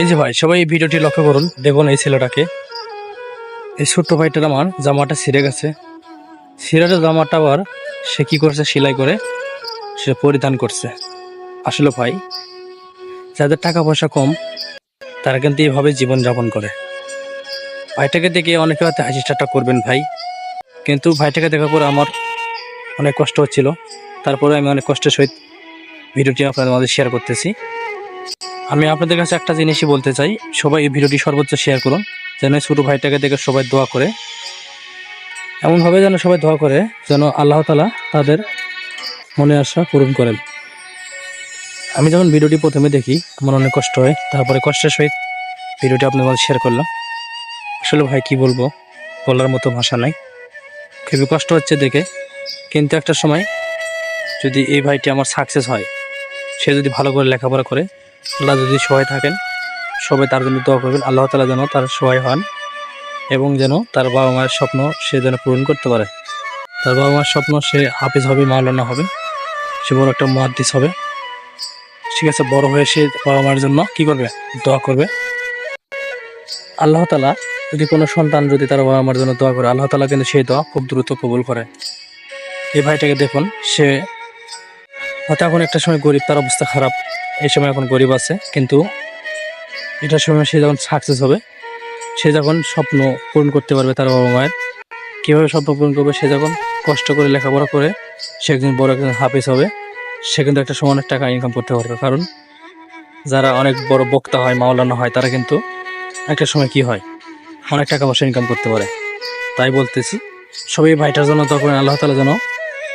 এই যে ভাই, সবাই এই ভিডিওটি লক্ষ্য করুন। দেখুন এই ছেলেটাকে। এই ছোট্ট ভাইটার আমার জামাটা ছিঁড়ে গেছে। ছিঁড়াটা জামাটা আবার সে কী করছে? সেলাই করে সে পরিধান করছে। আসলে ভাই, যাদের টাকা পয়সা কম, তারা কিন্তু এইভাবে জীবনযাপন করে। ভাইটাকে দেখে অনেকে হয়তো হাসি ঠাট্টা করবেন ভাই। কিন্তু ভাইটাকে দেখার পরে আমার অনেক কষ্ট হচ্ছিল। তারপরে আমি অনেক কষ্টের সহিত ভিডিওটি আপনাদের মাঝে শেয়ার করতেছি। আমি আপনাদের কাছে একটা জিনিসই বলতে চাই। সবাই এই ভিডিওটি সর্বোচ্চ শেয়ার করুন, যেন ছোটো ভাইটাকে দেখে সবাই দোয়া করে। এমনভাবে যেন সবাই দোয়া করে, যেন আল্লাহ তালা তাদের মনে আশা পূরণ করেন। আমি যখন ভিডিওটি প্রথমে দেখি, আমার অনেক কষ্ট হয়, তারপরে কষ্টের সহিত ভিডিওটি আপনার মাঝে শেয়ার করলাম। আসলে ভাই, কি বলব? বলার মতো ভাষা নাই। খুবই কষ্ট হচ্ছে দেখে। কিন্তু একটা সময় যদি এই ভাইটি আমার সাকসেস হয়, সে যদি ভালো করে লেখাপড়া করে আল্লাহ যদি সহায় থাকেন, সবাই তার জন্য দোয়া করবেন। আল্লাহ তালা যেন তার সহায় হন এবং যেন তার বাবা মায়ের স্বপ্ন সে যেন পূরণ করতে পারে। তার বাবা মায়ের স্বপ্ন সে হাফিজ হবে, মাওলানা হবে। সে বড় একটা মহাদ্দিস হবে। ঠিক আছে, বড় হয়ে সে বাবা মায়ের জন্য কি করবে? দোয়া করবে। আল্লাহ তালা যদি কোনো সন্তান যদি তার বাবা মার জন্য দোয়া করে, আল্লাহ তালা কিন্তু সেই দোয়া খুব দ্রুত কবুল করে। এই ভাইটাকে দেখুন, সে হয়তো এখন একটা সময় গরিব, তার অবস্থা খারাপ। এই সময় এখন গরিব আছে, কিন্তু এটার সময় সে যখন সাকসেস হবে, সে যখন স্বপ্ন পূরণ করতে পারবে তার বাবা মায়ের, কীভাবে স্বপ্ন পূরণ করবে সে যখন কষ্ট করে লেখাপড়া করে, সে একদিন বড় একজন হাফিজ হবে, সে কিন্তু একটা সময় অনেক টাকা ইনকাম করতে পারবে। কারণ যারা অনেক বড় বক্তা হয়, মাওলানা হয়, তারা কিন্তু একটা সময় কি হয়, অনেক টাকা পয়সা ইনকাম করতে পারে। তাই বলতেছি, সবাই ভাইটার জন্য তখন আল্লাহ তালা যেন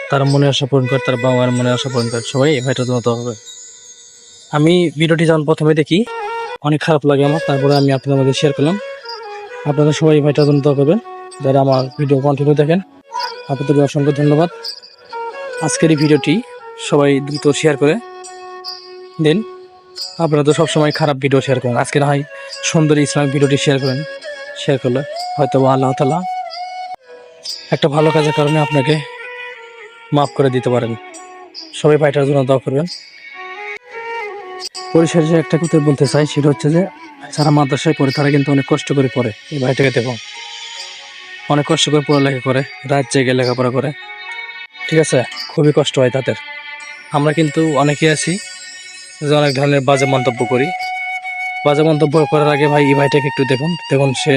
তার মনে আশা পূরণ করে, তার বাবা মায়ের মনে আশা পূরণ করে, সবাই ভাইটার জন্য হবে আমি ভিডিওটি যখন প্রথমে দেখি, অনেক খারাপ লাগে আমার, তারপরে আমি আপনাদের মধ্যে শেয়ার করলাম। আপনারা সবাই এই ভাইটার জন্য দোয়া করবেন, যারা আমার ভিডিও কন্টিনিউ দেখেন। আপনাদের অসংখ্য ধন্যবাদ। আজকের এই ভিডিওটি সবাই দ্রুত শেয়ার করে দিন। আপনারা তো সবসময় খারাপ ভিডিও শেয়ার করেন। আজকে না হয় সুন্দরী ইসলামিক ভিডিওটি শেয়ার করেন শেয়ার করলে হয়তো আল্লাহ তালা একটা ভালো কাজের কারণে আপনাকে মাফ করে দিতে পারেন। সবাই ভাইটার জন্য দোয়া করবেন। পরিশেষে একটা কথা বলতে চাই, সেটা হচ্ছে যে যারা মাদ্রাসায় পড়ে, তারা কিন্তু অনেক কষ্ট করে পড়ে এই ভাইটাকে দেখো অনেক কষ্ট করে পড়ালেখা করে, রাত জেগে লেখাপড়া করে। ঠিক আছে? খুবই কষ্ট হয় তাদের। আমরা কিন্তু অনেকেই আছি যে অনেক ধরনের বাজে মন্তব্য করি। বাজে মন্তব্য করার আগে ভাই, এই ভাইটাকে একটু দেখুন। দেখুন সে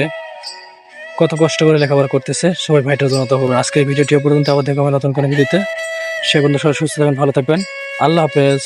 কত কষ্ট করে লেখাপড়া করতেছে। সবাই ভাইটার জন্য তো হবে আজকের ভিডিওটি পর্যন্ত। আবার দেখা হবে নতুন কোনো ভিডিওতে। সে বন্ধু সবাই সুস্থ থাকবেন, ভালো থাকবেন। আল্লাহ হাফেজ।